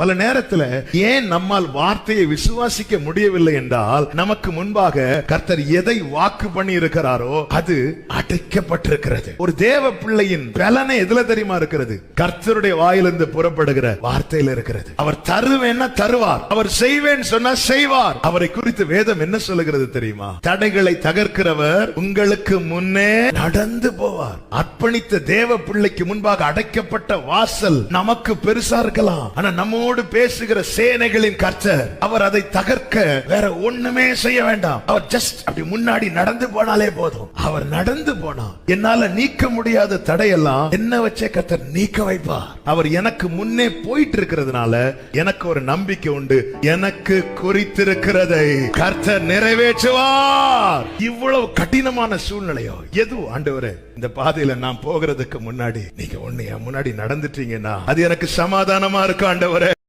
பல நேரத்துல ஏன் நம்மால் வார்த்தையை விசுவாசிக்க முடியவில்லை என்றால் நமக்கு முன்பாக கர்த்தர் எதை வாக்கு பண்ணி இருக்கிறாரோ அது அடைக்கப்பட்டிருக்கிறது. ஒரு தேவ பிள்ளையின் பலனை எதுல தெரியுமா இருக்கிறது? கர்த்தருடைய வாயிலிருந்து புறப்படுகிற வார்த்தையில் இருக்கிறது. அவர் தருவேன்னா தருவார். அவர் செய்வேன் சொன்னா செய்வார். அவரை குறித்து வேதம் என்ன சொல்லுகிறது தெரியுமா? தடைகளை தகர்க்கிறவர் உங்களுக்கு முன்னே நடந்து போவார். அர்ப்பணித்த தேவ பிள்ளைக்கு முன்பாக அடைக்கப்பட்ட வாசல் நமக்கு பெருசா இருக்கலாம். ஆனா நம்ம நம்மோடு பேசுகிற சேனைகளின் கர்த்தர் அவர் அதை தகர்க்க வேற ஒண்ணுமே செய்ய வேண்டாம். அவர் ஜஸ்ட் அப்படி முன்னாடி நடந்து போனாலே போதும். அவர் நடந்து போனா என்னால நீக்க முடியாத தடையெல்லாம் என்ன வச்சே கர்த்தர் நீக்க வைப்பா அவர் எனக்கு முன்னே போயிட்டு இருக்கிறதுனால எனக்கு ஒரு நம்பிக்கை உண்டு. எனக்கு குறித்திருக்கிறதை கர்த்தர் நிறைவேற்றுவார். இவ்வளவு கடினமான சூழ்நிலையோ. எது ஆண்டவரே இந்த பாதையில நான் போகிறதுக்கு முன்னாடி நீங்க ஒன்னு முன்னாடி நடந்துட்டீங்கன்னா அது எனக்கு சமாதானமா இருக்கும் ஆண்டவரே.